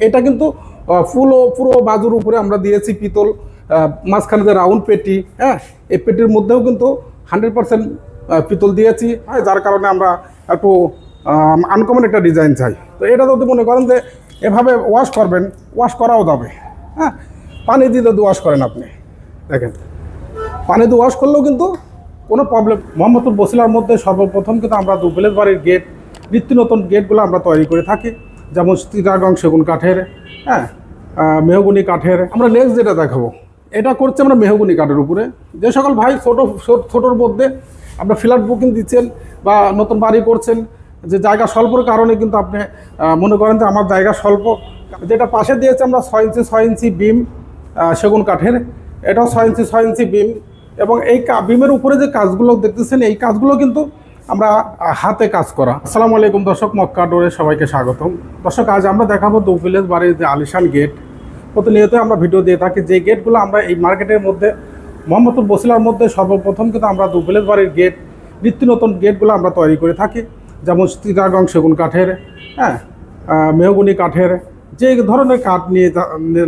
এটা কিন্তু ফুল ও পুরো বাজুর উপরে আমরা দিয়েছি পিতল মাঝখানে যে রাউন্ড পেটি হ্যাঁ? এই পেটির মধ্যেও কিন্তু হান্ড্রেড পারসেন্ট পিতল দিয়েছি হ্যাঁ? যার কারণে আমরা একটু আনকমন একটা ডিজাইন চাই। তো এটা যদি মনে করেন যে এভাবে ওয়াশ করবেন ওয়াশ করাও যাবে হ্যাঁ? পানি দিয়ে যদি ওয়াশ করেন আপনি, দেখেন। পানি দিয়ে ওয়াশ করলেও কিন্তু কোনো প্রবলেম মোহাম্মদপুর বসিলার মধ্যে সর্বপ্রথম কিন্তু আমরা দুপুলের বাড়ির গেট নিত্য নতুন গেটগুলো আমরা তৈরি করে থাকি। যেমন চিটাগং সেগুন কাঠের হ্যাঁ মেহগুনি কাঠের। আমরা নেক্সট যেটা দেখাবো, এটা করছে আমরা মেহগুনি কাঠের উপরে। যে সকল ভাই ছোটো ছোটোর মধ্যে আপনার ফ্ল্যাট বুকিং দিচ্ছেন বা নতুন বাড়ি করছেন, যে জায়গা স্বল্পর কারণে কিন্তু আপনি মনে করেন যে আমার জায়গা স্বল্প। যেটা পাশে দিয়েছে আমরা ছয় ইঞ্চি ছয় ইঞ্চি বিম সেগুন কাঠের। এটাও ছয় ইঞ্চি ছয় ইঞ্চি বিম। এবং এই বিমের উপরে যে কাজগুলো দেখতেছেন, এই কাজগুলো কিন্তু আমরা হাতে কাজ করা। আসসালামু আলাইকুম দর্শক, মক্কা ডোরে সবাইকে স্বাগতম। দর্শক, আজ আমরা দেখাবো দু ভিলেজ বাড়ির যে আলিশান গেট প্রতিনিয়ত আমরা ভিডিও দিয়ে থাকি, যে গেটগুলো আমরা এই মার্কেটের মধ্যে, মোহাম্মদপুর বসিলার মধ্যে সর্বপ্রথম কিন্তু আমরা দু ভিলেজ বাড়ির গেট নিত্য নতুন গেটগুলো আমরা তৈরি করে থাকি। যেমন চিটাগং সেগুন কাঠের হ্যাঁ মেহগুনি কাঠের, যে ধরনের কাঠ নিয়ে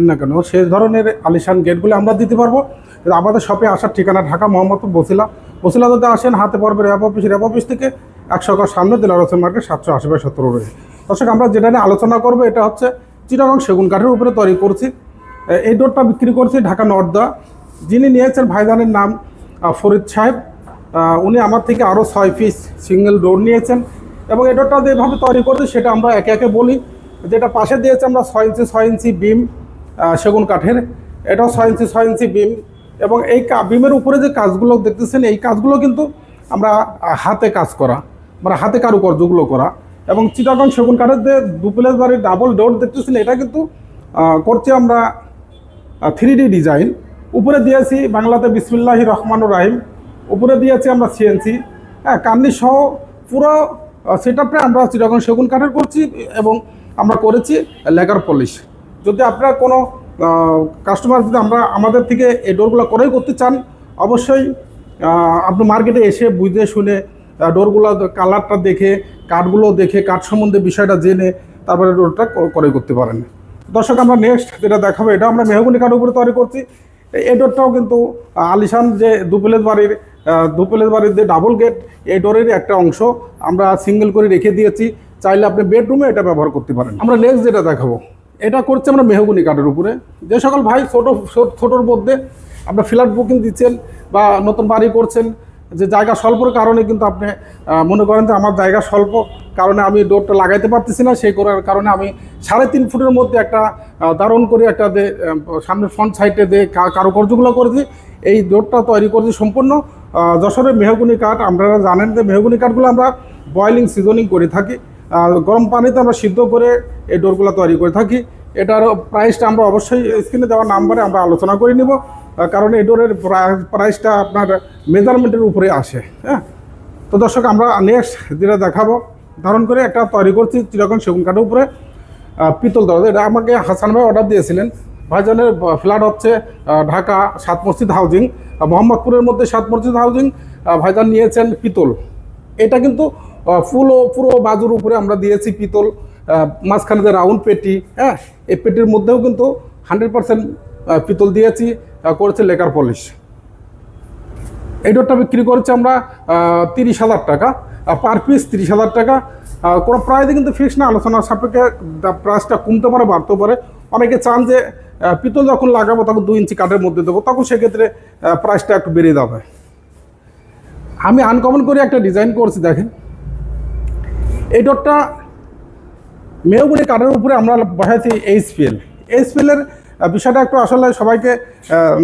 না কেন সেই ধরনের আলিশান গেটগুলো আমরা দিতে পারব। আমাদের শপে আসার ঠিকানা ঢাকা, মোহাম্মদপুর বসিলা। বসিলা আসেন, হাতে পড়বে র্যাব অফিস র্যাব অফিস থেকে একশো কার সামনে দিলার হোসেন মার্কেট সাতশো আশি বাই সতেরো রয়েছে। দর্শক, আমরা যেটা নিয়ে আলোচনা করব, এটা হচ্ছে চিটাগং সেগুন কাঠের উপরে তৈরি করছি। এই ডোরটা বিক্রি করছি ঢাকা নর্দা। যিনি নিয়েছেন ভাইজানের নাম ফরিদ সাহেব। উনি আমার থেকে আরও ছয় পিস সিঙ্গেল ডোর নিয়েছেন। এবং এই ডোরটা যেভাবে তৈরি করছি, সেটা আমরা একে একে বলি। যেটা পাশে দিয়েছে আমরা ছয় ইঞ্চি ছয় ইঞ্চি বিম সেগুন কাঠের। এটাও ছয় ইঞ্চি ছয় ইঞ্চি বিম। এবং এই বিমের উপরে যে কাজগুলো দেখতেছেন, এই কাজগুলো কিন্তু আমরা হাতে কাজ করা মানে হাতে কারুকার্যগুলো করা। এবং চিটাগং সেগুন কাঠের যে দুপ্লেস বাড়ির ডাবল ডোর দেখতেছেন, এটা কিন্তু করছি আমরা থ্রি ডি ডিজাইন উপরে দিয়েছি বাংলাতে বিসমিল্লাহি রহমানুর রাহিম। উপরে দিয়েছি আমরা সিএনসি হ্যাঁ কান্দি সহ পুরো সেট আপটা আমরা চিরকম সেগুন কাঠের করছি এবং আমরা করেছি লেগার পলিশ। যদি আপনার কোনো কাস্টমার যদি আমরা আমাদের থেকে এই ডোরগুলো করেই করতে চান অবশ্যই আপনি মার্কেটে এসে বুঝে শুনে ডোরগুলো কালারটা দেখে কাঠগুলো দেখে কাঠ সম্বন্ধে বিষয়টা জেনে তারপরে ডোরটা করে করতে পারেন। দর্শক আমরা নেক্সট যেটা দেখাবো এটা আমরা মেহগুনি কাঠের উপরে তৈরি করছি। এই- ডোরটাও কিন্তু আলিশান যে দুপ্লেস বাড়ির আহ, দুপ্লেস বাড়ির যে ডাবল গেট এই ডোরের একটা অংশ আমরা সিঙ্গেল করে রেখে দিয়েছি। চাইলে আপনি বেডরুমে এটা ব্যবহার করতে পারেন। আমরা নেক্সট যেটা দেখাবো এটা করছে আমরা মেহগুনি কাঠের উপরে। যে সকল ভাই ছোটো ছোটোর মধ্যে আপনার ফ্ল্যাট বুকিং দিচ্ছেন বা নতুন বাড়ি করছেন যে জায়গা স্বল্পর কারণে কিন্তু আপনি মনে করেন যে আমার জায়গা স্বল্প কারণে আমি ডোরটা লাগাইতে পারতেছি না সেই করার কারণে আমি সাড়ে তিন ফুটের মধ্যে একটা দারুণ করে একটা আহ, সামনের ফ্রন্ট সাইডে যে কারুকার্যগুলো করেছি। এই ডোরটা তৈরি করেছি সম্পূর্ণ যশোরের মেহগুনি কাঠ। আপনারা জানেন যে মেহগুনি কাঠগুলো আমরা বয়েলিং সিজনিং করে থাকি। গরম পানিতে আমরা সিদ্ধ করে এই ডোরগুলো তৈরি করে থাকি। এটার প্রাইসটা আমরা অবশ্যই স্ক্রিনে দেওয়া নাম্বারে আমরা আলোচনা করে নিব। কারণ এই ডোরের প্রা- প্রাইসটা আপনার মেজারমেন্টের উপরে আসে হ্যাঁ? তো দর্শক, আমরা নেক্সট যেটা দেখাবো, ধারণ করে একটা তৈরি করছি চিরকম সেগুন কাঠের উপরে পিতল দরজা। এটা আমাকে হাসান ভাই অর্ডার দিয়েছিলেন। ভাইজানের ফ্ল্যাট হচ্ছে ঢাকা সাত মসজিদ হাউজিং মোহাম্মদপুরের মধ্যে সাত মসজিদ হাউজিং ভাইজান নিয়েছেন পিতল। এটা কিন্তু ফুল পুরো বাজুর উপরে আমরা দিয়েছি পিতল মাঝখানে যে রাউন্ড পেটি হ্যাঁ? এই পেটির মধ্যেও কিন্তু হান্ড্রেড পার্সেন্ট পিতল দিয়েছি করেছে লেকার পলিশ। এই ডোরটা বিক্রি করছি আমরা তিরিশ হাজার টাকা পার পিস তিরিশ হাজার টাকা। কোনো প্রাইসে কিন্তু ফিক্স না আলোচনা সাপেক্ষে প্রাইসটা কমতে পারে বাড়তে পারে। অনেকে চান যে পিতল যখন লাগাবো তখন দুই ইঞ্চি কাঠের মধ্যে দেবো, তখন সেক্ষেত্রে প্রাইসটা একটু বেড়ে যাবে। আমি আনকমন করে একটা ডিজাইন করছি, দেখেন। এই ডোরটা মেয়গুড়ি কাঠের উপরে আমরা বসাইছি এইচপিএল এইচপিএলের বিষয়টা একটু আসলে সবাইকে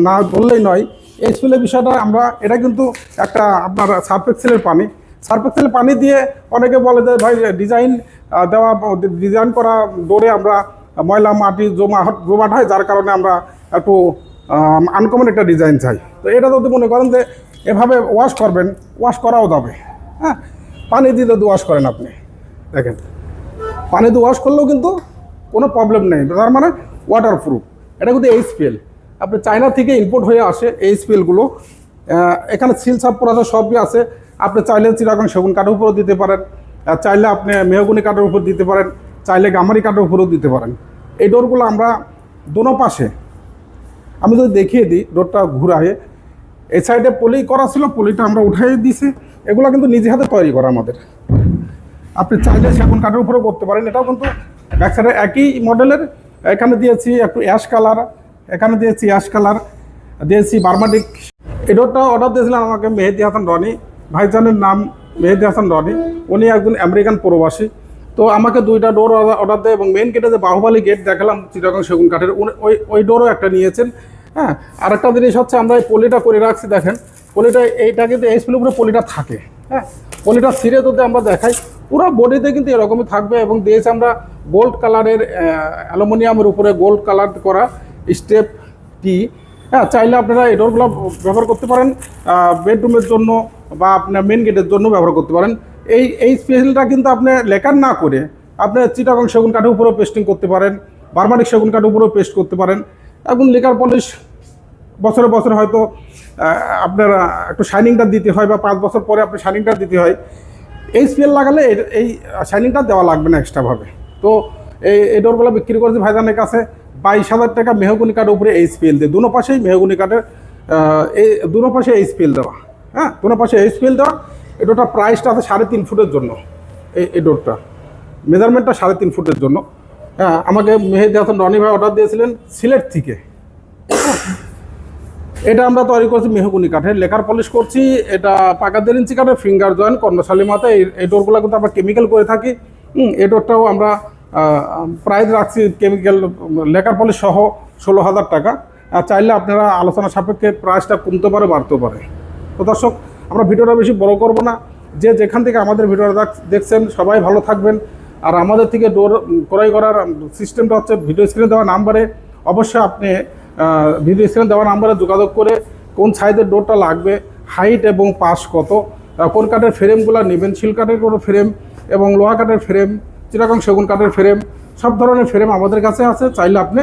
না বললেই নয়। এইচপিএলের বিষয়টা আমরা, এটা কিন্তু একটা আপনার সার্ফেক্সেলের পানি। সার্ফেক্সেলের পানি দিয়ে অনেকে বলে যে, ভাই ডিজাইন দেওয়া ডিজাইন করা ডোরে আমরা ময়লা, মাটি জমা জমাট হয়, যার কারণে আমরা একটু আনকমন একটা ডিজাইন চাই। তো এটা যদি মনে করেন যে এভাবে ওয়াশ করবেন ওয়াশ করাও যাবে। হ্যাঁ? পানি দিয়ে যদি ওয়াশ করেন আপনি। দেখেন, পানি দিয়ে ওয়াশ করলেও কিন্তু কোনো প্রবলেম নেই। তার মানে ওয়াটার প্রুফ এটা কিন্তু এইচপিএল আপনি চায়না থেকে ইম্পোর্ট হয়ে আসে এইচপিএলগুলো এখানে সিল সাপ আছে সবই আছে। আপনি চাইলে চিরাগন সেগুন কাঠের উপরও দিতে পারেন। চাইলে আপনি মেহগুনি কাঠের উপর দিতে পারেন। চাইলে গামারি কাঠের উপরও দিতে পারেন। এই ডোরগুলো আমরা দোনো পাশে। আমি যদি দেখিয়ে দিই ডোরটা ঘুরায়ে এই সাইডে পলি করা ছিল, পলিটা আমরা উঠাই দিয়েছি এগুলো কিন্তু নিজে হাতে তৈরি করা আমাদের। আপনি চাইলে সেগুন কাঠের উপরেও করতে পারেন, এটাও কিন্তু ব্যাক সাইডে একই মডেলের এখানে দিয়েছি একটু অ্যাশ কালার এখানে দিয়েছি অ্যাশ কালার দিয়েছি বার্মাটিক এই অর্ডার দিয়েছিলেন আমাকে মেহেদি হাসান রনি, ভাইজানের নাম মেহেদি হাসান রনি। উনি একজন আমেরিকান প্রবাসী। তো আমাকে দুইটা ডোর অর্ডার দেয় এবং মেন গেটে যে বাহুবালি গেট দেখালাম, চিটাগাং সেগুন কাঠের ওই ওই ডোরও একটা নিয়েছেন। হ্যাঁ আরেকটা জিনিস হচ্ছে আমরা এই পলিটা করে রাখছি, দেখেন। পলিটা, এইটা কিন্তু এই স্পিলের উপরে পলিটা থাকে হ্যাঁ। পলিটা সিরে যদি আমরা দেখাই, পুরো বডিতে কিন্তু এরকমই থাকবে এবং দিয়েছি আমরা গোল্ড কালারের অ্যালুমিনিয়ামের উপরে গোল্ড কালার করা স্টেপ টি হ্যাঁ। চাইলে আপনারা এই ডোরগুলো ব্যবহার করতে পারেন বেডরুমের জন্য বা আপনার মেন গেটের জন্য ব্যবহার করতে পারেন। এই এই স্পেশালটা কিন্তু আপনি লেখার না করে আপনি চিটাগং সেগুন কাঠের উপরেও পেস্টিং করতে পারেন বারমাটিক সেগুন কাঠের উপরেও পেস্ট করতে পারেন এখন লেকার পলিশ বছরে বছরে হয়তো আপনার একটু শাইনিংটা দিতে হয় বা পাঁচ বছর পরে আপনি শাইনিংটা দিতে হয়। এই স্পেল লাগালে এই শাইনিংটা দেওয়া লাগবে না এক্সট্রাভাবে তো এই এই ডোরগুলো বিক্রি করেছে ভাইজানের কাছে। বাইশ হাজার টাকা মেহগুনি কাঠের উপরে এই স্পেল দিয়ে, দুনো পাশেই মেহগুনি কাঠের এই, দুনো পাশে এই স্পেল দেওয়া। হ্যাঁ দুনো পাশে এই স্পেল দেওয়া। এই প্রাইসটা আছে সাড়ে তিন ফুটের জন্য। এই এই ডোরটা। মেজারমেন্টটা সাড়ে তিন ফুটের জন্য। হ্যাঁ আমাকে মেহেদি হাসান রনি ভাই অর্ডার দিয়েছিলেন সিলেট থেকে। এটা আমরা তৈরি করছি মেহগুনি কাঠের, লেখার পলিশ করছি, এটা পাকা দেড় ইঞ্চি কাঠের ফিঙ্গার জয়েন্ট কর্ণশালী মাথা এই ডোরগুলো কিন্তু আমরা কেমিক্যাল করে থাকি। এই ডোরটাও আমরা প্রাইস রাখছি কেমিক্যাল লেখার পলিশ সহ ষোলো হাজার টাকা। আর চাইলে আপনারা আলোচনা সাপেক্ষে প্রাইসটা কমতে পারে, বাড়তেও পারে। তো দর্শক, আমরা ভিডিওটা বেশি বড় করব না। যে যেখান থেকে আমাদের ভিডিওটা দেখ- দেখছেন, সবাই ভালো থাকবেন। আর আমাদের থেকে ডোর ক্রয় করার সিস্টেমটা হচ্ছে ভিডিও স্ক্রিনে দেওয়া নাম্বারে অবশ্যই আপনি ভিডিও স্ক্রিনে দেওয়া নাম্বারে যোগাযোগ করে কোন সাইজের ডোরটা লাগবে হাইট এবং পাশ কত কোন কাঠের ফ্রেমগুলো নেবেন, শিল কাঠের কোনো ফ্রেম এবং লোহা কাঠের ফ্রেম চিরাগং সেগুন কাঠের ফ্রেম সব ধরনের ফ্রেম আমাদের কাছে আছে, চাইলে আপনি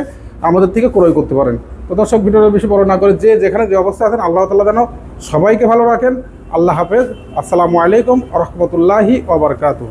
আমাদের থেকে ক্রয় করতে পারেন। তো দর্শক, ভিডিওটা বেশি বড় না করে যে যেখানে যে অবস্থা আছেন, আল্লাহ তালা যেন সবাইকে ভালো রাখেন। আল্লাহ হাফেজ। আসসালামু আলাইকুম রহমতুল্লাহি ওবরকাতু